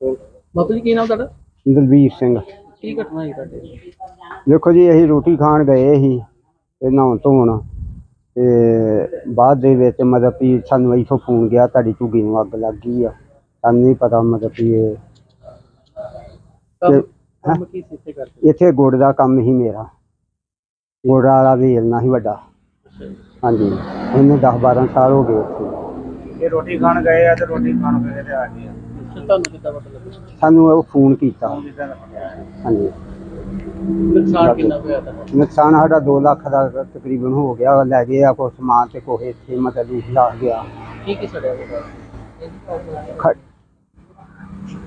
ਬਾਪੂ ਜੀ ਕੀ ਨਾਮ ਤੁਹਾਡਾ? ਦਲਬੀਰ ਸਿੰਘ। ਕੀ ਘਟਨਾ ਹੋਈ ਤੁਹਾਡੇ ਦੇਖੋ ਜੀ ਅਸੀਂ ਰੋਟੀ ਖਾਣ ਗਏ ਸੀ ਤੇ ਨਹਾਉਣ ਧੋਣ ਤੇ ਬਾਅਦ ਦੇ ਵਿੱਚ ਮਤਲਬ ਵੀ ਸਾਨੂੰ ਇੱਥੋਂ ਫੋਨ ਗਿਆ ਤੁਹਾਡੀ ਝੁੱਗੀ ਨੂੰ ਅੱਗ ਲੱਗ ਗਈ ਆ। ਸਾਨੂੰ ਨਹੀਂ ਪਤਾ ਮਤਲਬ ਵੀ ਇਹ ਕੰਮ ਕੰਮ ਕੀ ਸੀ ਇੱਥੇ ਕਰਦੇ? ਇੱਥੇ ਗੁੜ ਦਾ ਕੰਮ ਹੀ ਮੇਰਾ। ਗੁੜ ਵਾਲਾ ਵੇਲਣਾ ਸੀ ਵੱਡਾ। ਹਾਂਜੀ। ਇਹਨੂੰ 10 12 ਸਾਲ ਹੋ ਗਏ ਇਹ ਰੋਟੀ ਖਾਣ ਗਏ ਆ ਤੇ ਰੋਟੀ ਖਾਣ ਗਏ ਤੇ ਆ ਗਏ ਆ। ਤੁਹਾਨੂੰ ਕਿੱਦਾਂ ਪਤਾ ਲੱਗਾ ਸਾਨੂੰ ਉਹ ਫੋਨ ਕੀਤਾ। ਹਾਂਜੀ। ਨੁਕਸਾਨ ਕਿੰਨਾ ਕੁ ਹੋਇਆ ਤੁਹਾਡਾ? ਨੁਕਸਾਨ ਸਾਡਾ 2 ਲੱਖ ਦਾ ਤਕਰੀਬਨ ਹੋ ਗਿਆ। ਲੈ ਗਏ ਆ ਕੁਛ ਸਮਾਨ ਤੇ ਕੋਹ ਇੱਥੇ ਮਤਲਬ ਲਾ ਗਿਆ। ਕੀ ਕੀ ਸੜਿਆ ਹੋਇਆ? ਖ-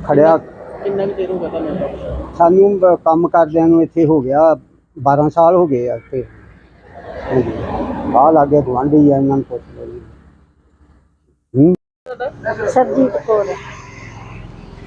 ਖੜਿਆ। ਕਿੰਨਾ ਕੁ ਚਿਰ ਹੋ ਗਿਆ ਤੁਹਾਨੂੰ ਕੰਮ? ਸਾਨੂੰ ਬ- ਕੰਮ ਕਰਦਿਆਂ ਨੂੰ ਇੱਥੇ ਹੋ ਗਿਆ। 12 ਸਾਲ ਹੋ ਗਏ ਆ ਇੱਥੇ। ਆ ਲਾਗੇ ਗੁਆਂਢੀ ਆ ਇਹਨਾਂ ਨੂੰ ਪੁੱਛ ਲਓ ਜੀ। ਹੂੰ? ਸਰਜੀਤ ਕੌਰ।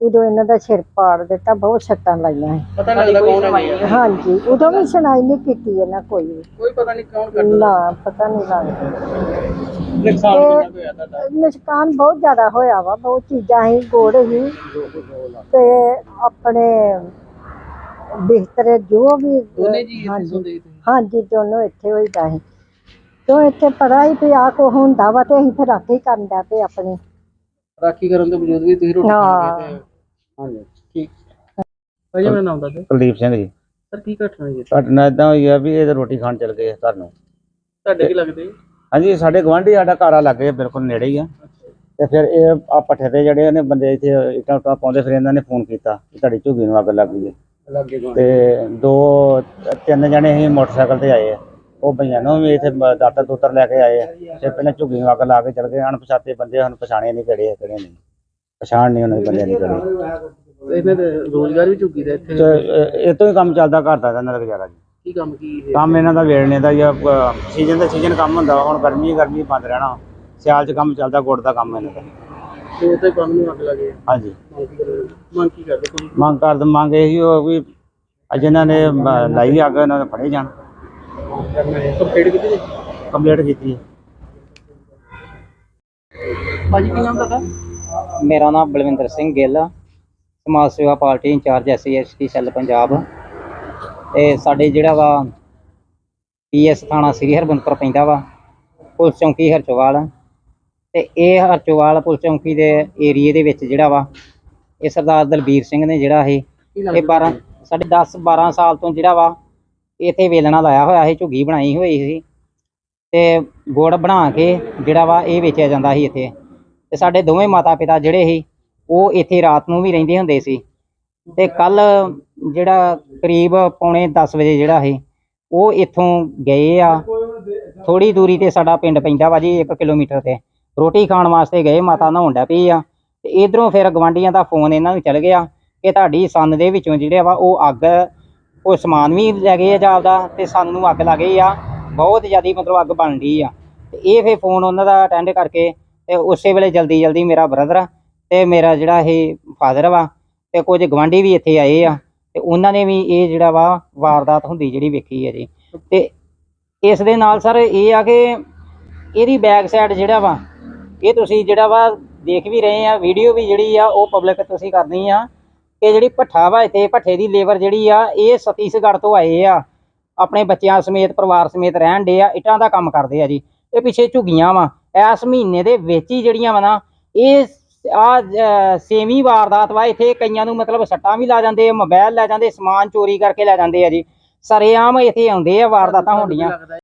ਉਦੋਂ ਇਹਨਾਂ ਦਾ ਸਿਰ ਪਾੜ ਦਿੱਤਾ ਬਹੁਤ ਸੱਟਾਂ ਲਾਈਆਂ ਸੀ। ਪਤਾ ਨਹੀਂ ਲੱਗਦਾ ਕੌਣ ਹਾਂਜੀ ਉਦੋਂ ਵੀ ਸੁਣਾਈ ਨਹੀਂ ਕੀਤੀ ਇਹਨਾਂ ਕੋਈ ਵੀ। ਕੋਈ ਪਤਾ ਨਹੀਂ ਕੌਣ ਕਰਦਾ ਨਾ ਪਤਾ ਨਹੀਂ ਲੱਗਦਾ। ਨੁਕਸਾਨ ਕਿੰਨਾ ਕੁ ਹੋਇਆ ਤੁਹਾਡਾ? ਨੁਕਸਾਨ ਬਹੁਤ ਜ਼ਿਆਦਾ ਹੋਇਆ ਵਾ ਬਹੁਤ ਚੀਜ਼ਾਂ ਹੀ ਗੋੜ ਹੀ ਤੇ ਆਪਣੇ ਬਿਹਤਰ ਜੋ ਵੀ ਦੋਨੇ ਜੀ ਇੱਥੇ ਹਾਂਜੀ। ਸੌਂਦੇ ਸੀ ਹਾਂਜੀ ਦੋਨੋਂ ਇੱਥੇ ਹੋਈਦਾ ਹੈ ਤੋਂ ਇੱਥੇ ਪੜਾ ਹੀ ਪਿਆ ਕੋ ਹੁੰਦਾ ਵਾ ਤੇ ਅਸੀਂ ਫਿਰ ਰਾਖੀ ਕਰਨ ਦਾ ਤੇ ਆਪਣੀ। ਰਾਖੀ ਕਰਨ ਤੋਂ ਵਜੂਦ ਵੀ ਤੁਸੀਂ ਰੋਟੀ ਹਾਂ। ਖਾਂਦੇ ਤੇ ਹਾਂਜੀ ਠੀਕ। ਭਾਜੀ ਮੇਰਾ ਨਾਮ ਦੱਸ ਦਿਓ। ਕੁਲਦੀਪ ਸਿੰਘ ਜੀ। ਸਰ ਕੀ ਘਟਨਾ ਹੈ? ਘਟਨਾ ਇਦਾਂ ਹੋਈ ਆ ਵੀ ਇਹ ਤਾਂ ਰੋਟੀ ਖਾਣ ਚਲ ਗਏ ਘਰ ਨੂੰ। ਤੁਹਾਡੇ ਕੀ ਲੱਗਦੇ? ਹਾਂਜੀ ਸਾਡੇ ਗਵਾਂਢੀ ਸਾਡਾ ਘਰ ਆ ਲੱਗੇ ਬਿਲਕੁਲ ਨੇੜੇ ਹੀ ਆ। ਤੇ ਫਿਰ ਇਹ ਆ ਪੱਠੇ ਤੇ ਜਿਹੜੇ ਨੇ ਬੰਦੇ ਇੱਥੇ ਇੱਟਾਂ ਉੱਟਾਂ ਪਾਉਂਦੇ ਫਿਰ ਇਹਨਾਂ ਨੇ ਫੋਨ ਕੀਤਾ ਕਿ ਤੁਹਾਡੀ ਝੁੱਗੀ ਨੂੰ ਅੱਗ ਲੱਗ ਗਈ ਹੈ। ਲੱਗੇ ਤੇ ਦੋ ਤਿੰਨ ਜਣੇ ਹੀ ਮੋਟਰਸਾਈਕਲ ਤੇ ਆਏ ਆ। ਉਹ ਭਈਆਂ ਨੂੰ ਵੀ ਇੱਥੇ ਦਾਤਰ ਦੂਤਰ ਲੈ ਕੇ ਆਏ ਆ। ਤੇ ਪਹਿਲਾਂ ਝੁੱਗੀ ਨੂੰ ਅੱਗ ਲਾ ਕੇ ਚਲ ਗਏ। ਅਣਪਛਾਤੇ ਬੰਦੇ ਹਨ ਪਛਾਣੇ ਨਹੀਂ ਕਿਹੜੇ ਆ ਕਿਹੜੇ ਨਹੀਂ। ਪਛਾਣ ਨਹੀਂ ਉਹਨਾਂ ਦੇ ਬੰਦਿਆਂ ਦੀ ਕਿਹੜੇ ਤੇ ਇਹਨਾਂ ਦੇ ਰੋਜ਼ਗਾਰ ਵੀ ਝੁੱਗੀ ਦਾ ਇੱਥੇ? ਤੇ ਇਹ- ਤੋਂ ਹੀ ਕੰਮ ਚੱਲਦਾ ਘਰ ਦਾ ਇਹਨਾਂ ਦਾ ਗੁਜ਼ਾਰਾ ਜੀ। ਕੀ ਕੰਮ ਕੀ ਕੰਮ ਇਹਨਾਂ ਦਾ ਵੇਲਣੇ ਦਾ ਜਾਂ ਸੀਜ਼ਨ ਦਾ ਸੀਜ਼ਨ ਕੰਮ ਹੁੰਦਾ ਹੁਣ ਗਰਮੀ ਗਰਮੀ ਬੰਦ ਰਹਿਣਾ। ਸਿਆਲ 'ਚ ਕੰਮ ਚੱਲਦਾ ਗੁੜ ਦਾ ਕੰਮ ਇਹਨਾਂ ਦਾ। ਤੇ ਉੱਥੇ ਕੰਮ ਨੂੰ ਅੱਗ ਲੱਗੇ ਹਾਂਜੀ। ਮੰਗ ਕੀ ਕਰਦੇ? ਮੰਗ ਕੀ ਕਰਦੇ ਕੋਈ ਮੰਗ ਕਰਦੇ ਮੰਗ ਇਹੀ ਹੋ ਵੀ ਅੱਜ ਇਹਨਾਂ ਨੇ ਮ- ਲਾਈ ਅੱਗ ਇਹਨਾਂ ਨੇ ਫੜੇ ਜਾਣ। ਕੰਪਲੀਟ ਕੀਤੀ ਜੀ ਕੰਪਲੀਟ ਕੀਤੀ ਹੈ। ਭਾਜੀ ਕੀ ਨਾਮ ਤੁਹਾਡਾ? ਮੇਰਾ ਨਾਮ ਬਲਵਿੰਦਰ ਸਿੰਘ ਗਿੱਲ ਸਮਾਜ ਸੇਵਾ party incharge SC ST cell Punjab. ਤੇ ਸਾਡੇ ਜਿਹੜਾ ਵਾ ਪੀਐਸ ਥਾਣਾ ਸ੍ਰੀ ਹਰਬੰਦਪੁਰ ਪੈਂਦਾ ਵਾ ਪੁਲਿਸ ਚੌਂਕੀ ਹਰਚੋਵਾਲ ਤੇ ਇਹ ਹਰਚੋਵਾਲ ਪੁਲਿਸ ਚੌਂਕੀ ਦੇ ਏਰੀਏ ਦੇ ਵਿੱਚ ਜਿਹੜਾ ਵਾ ਇਹ ਸਰਦਾਰ ਦਲਬੀਰ ਸਿੰਘ ਨੇ ਜਿਹੜਾ ਇਹ ਇਹ 12 ਸਾਡੇ 10 12 ਸਾਲ ਤੋਂ ਜਿਹੜਾ ਵਾ ਇੱਥੇ ਵੇਲਣਾ ਲਾਇਆ ਹੋਇਆ ਸੀ, ਝੁੱਗੀ ਬਣਾਈ ਹੋਈ ਸੀ। ਤੇ ਗੁੜ ਬਣਾ ਕੇ ਜਿਹੜਾ ਵਾ ਇਹ ਵੇਚਿਆ ਜਾਂਦਾ ਸੀ ਇੱਥੇ। ਤੇ ਸਾਡੇ ਦੋਵੇਂ ਮਾਤਾ ਪਿਤਾ ਜਿਹੜੇ ਸੀ, ਉਹ ਇੱਥੇ ਰਾਤ ਨੂੰ ਵੀ ਰਹਿੰਦੇ ਹੁੰਦੇ ਸੀ। ਤੇ ਕੱਲ ਜਿਹੜਾ ਕਰੀਬ ਪੌਣੇ 10 ਵਜੇ ਜਿਹੜਾ ਸੀ, ਉਹ ਇੱਥੋਂ ਗਏ ਆ। ਥੋੜੀ ਦੂਰੀ ਤੇ ਸਾਡਾ ਪਿੰਡ ਪੈਂਦਾ ਵਾ ਜੀ 1 ਕਿਲੋਮੀਟਰ ਤੇ। ਰੋਟੀ ਖਾਣ ਵਾਸਤੇ ਗਏ, ਮਾਤਾ ਨਹਾਉਣ ਡੈ ਪਈ ਆ। ਤੇ ਇਧਰੋਂ ਫਿਰ ਗਵਾਂਡੀਆਂ ਦਾ ਫੋਨ ਇਹਨਾਂ ਨੂੰ ਚੱਲ ਗਿਆ ਕਿ ਤੁਹਾਡੀ ਸੰਨ ਦੇ ਵਿੱਚੋਂ ਜਿਹੜੇ ਵਾ ਉਹ ਅੱਗ ਉਹ ਸਮਾਨ ਵੀ ਲੈ ਗਏ ਆ ਜਾਪਦਾ ਤੇ ਸਾਨੂੰ ਅੱਗ ਲੱਗ ਗਈ ਆ, ਬਹੁਤ ਜ਼ਿਆਦੀ ਮਤਲਬ ਅੱਗ ਬਣ ਰਹੀ ਆ। ਤੇ ਇਹ ਫਿਰ ਫੋਨ ਉਹਨਾਂ ਦਾ ਅਟੈਂਡ ਕਰਕੇ ਤੇ ਉਸੇ ਵੇਲੇ ਜਲਦੀ ਜਲਦੀ ਮੇਰਾ ਬ੍ਰਦਰ ਤੇ ਮੇਰਾ ਜਿਹੜਾ ਇਹ ਫਾਦਰ ਵਾ ਤੇ ਕੁਝ ਗਵਾਂਢੀ ਵੀ ਇੱਥੇ ਆਏ ਆ ਤੇ ਉਹਨਾਂ ਨੇ ਵੀ ਇਹ ਜਿਹੜਾ ਵਾ ਵਾਰਦਾਤ ਹੁੰਦੀ ਜਿਹੜੀ ਵੇਖੀ ਹੈ ਜੀ। ਤੇ ਇਸ ਦੇ ਨਾਲ ਸਰ ਇਹ ਆ ਕਿ ਇਹਦੀ ਬੈਕ ਸਾਈਡ ਜਿਹੜਾ ਵਾ, ਇਹ ਤੁਸੀਂ ਜਿਹੜਾ ਵਾ ਦੇਖ ਵੀ ਰਹੇ ਆ ਵੀਡੀਓ ਵੀ ਜਿਹੜੀ ਆ ਉਹ ਪਬਲਿਕ ਤੁਸੀਂ ਕਰਨੀ ਆ। ਕਿ ਜਿਹੜੀ ਭੱਠਾ ਵਾ ਇੱਥੇ ਭੱਠੇ ਦੀ ਲੇਬਰ ਜਿਹੜੀ ਆ ਇਹ ਛੱਤੀਸਗੜ੍ਹ ਤੋਂ ਆਏ ਆ। ਆਪਣੇ ਬੱਚਿਆਂ ਸਮੇਤ ਪਰਿਵਾਰ ਸਮੇਤ ਰਹਿਣ ਦੇ ਆ ਇੱਟਾਂ ਦਾ ਕੰਮ ਕਰਦੇ ਆ ਜੀ। ਇਹ ਪਿੱਛੇ ਝੁੱਗੀਆਂ ਵਾ। ਇਸ ਮਹੀਨੇ ਦੇ ਵਿੱਚ ਹੀ ਜਿਹੜੀਆਂ ਵਾ ਨਾ ਇਹ ਆ ਸੇਵੀਂ ਵਾਰਦਾਤ ਵਾ। ਇੱਥੇ ਕਈਆਂ ਨੂੰ ਮਤਲਬ ਸੱਟਾਂ ਵੀ ਲਾ ਜਾਂਦੇ ਆ ਮੋਬਾਈਲ ਲੈ ਜਾਂਦੇ ਸਮਾਨ ਚੋਰੀ ਕਰਕੇ ਲੈ ਜਾਂਦੇ ਆ ਜੀ। ਸਰੇਆਮ ਇੱਥੇ ਆਉਂਦੇ ਆ ਵਾਰਦਾਤਾਂ ਹੁੰਦੀਆਂ।